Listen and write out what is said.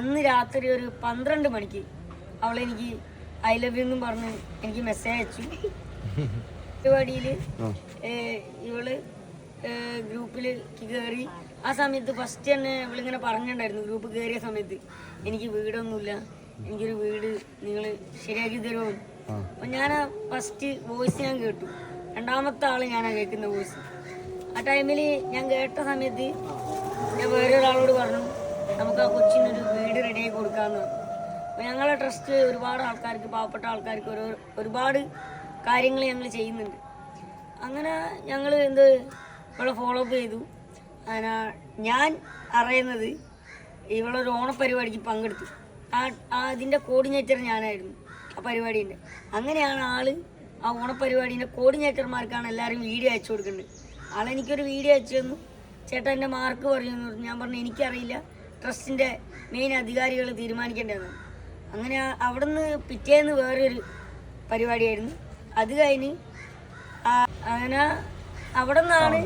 അന്ന് രാത്രി ഒരു പന്ത്രണ്ട് മണിക്ക് അവളെനിക്ക് ഐ ലവ് യു എന്നും പറഞ്ഞ് എനിക്ക് മെസ്സേജ് അയച്ചു. പരിപാടിയിൽ ഇവൾ ഗ്രൂപ്പിൽ കയറി ആ സമയത്ത് ഫസ്റ്റ് തന്നെ ഇവളിങ്ങനെ പറഞ്ഞിട്ടുണ്ടായിരുന്നു ഗ്രൂപ്പ് കയറിയ സമയത്ത്. എനിക്ക് വീടൊന്നുമില്ല. എനിക്കൊരു വീട് നിങ്ങൾ ശരിയാക്കി തരുമോ? അപ്പൊ ഞാൻ ഫസ്റ്റ് വോയിസ് ഞാൻ കേട്ടു. രണ്ടാമത്തെ ആൾ ഞാനാ കേൾക്കുന്ന വോയിസ് ആ ടൈമിൽ ഞാൻ കേട്ട സമയത്ത് ഞാൻ വേറെ ഒരാളോട് പറഞ്ഞു നമുക്ക് കൊച്ചിനൊരു വീട് റെഡി കൊടുക്കാമെന്ന് കൊടുക്കാന്ന് അപ്പോൾ ഞങ്ങളെ ട്രസ്റ്റ് ഒരുപാട് ആൾക്കാർക്ക് പാവപ്പെട്ട ആൾക്കാർക്ക് ഒരു ഒരുപാട് കാര്യങ്ങൾ ഞങ്ങൾ ചെയ്യുന്നുണ്ട്. അങ്ങനെ ഞങ്ങൾ എന്ത് ഇവളെ ഫോളോ അപ്പ് ചെയ്തു. അങ്ങനെ ഞാൻ അറിയുന്നത് ഇവളൊരു ഓണപ്പരിപാടിക്ക് പങ്കെടുത്തു. ആ അതിന്റെ കോർഡിനേറ്റർ ഞാനായിരുന്നു ആ പരിപാടീന്റെ അങ്ങനെയാണ് ആൾ ആ ഓണപ്പരിപാടീന്റെ കോർഡിനേറ്റർമാർക്കാണ് എല്ലാവരും വീഡിയോ അയച്ചു കൊടുക്കുന്നത്. ആളെനിക്കൊരു വീഡിയോ അയച്ചു തന്നു. ചേട്ടന്റെ മാർക്ക് പറഞ്ഞു. ഞാൻ പറഞ്ഞു എനിക്കറിയില്ല. ട്രസ്റ്റിന്റെ മെയിൻ അധികാരികൾ തീരുമാനിക്കേണ്ടത്. അങ്ങനെ അവിടുന്ന് പിറ്റേന്ന് വേറൊരു പരിപാടിയായിരുന്നു. അത് കഴിഞ്ഞ് അങ്ങനെ അവിടെ നിന്നാണ്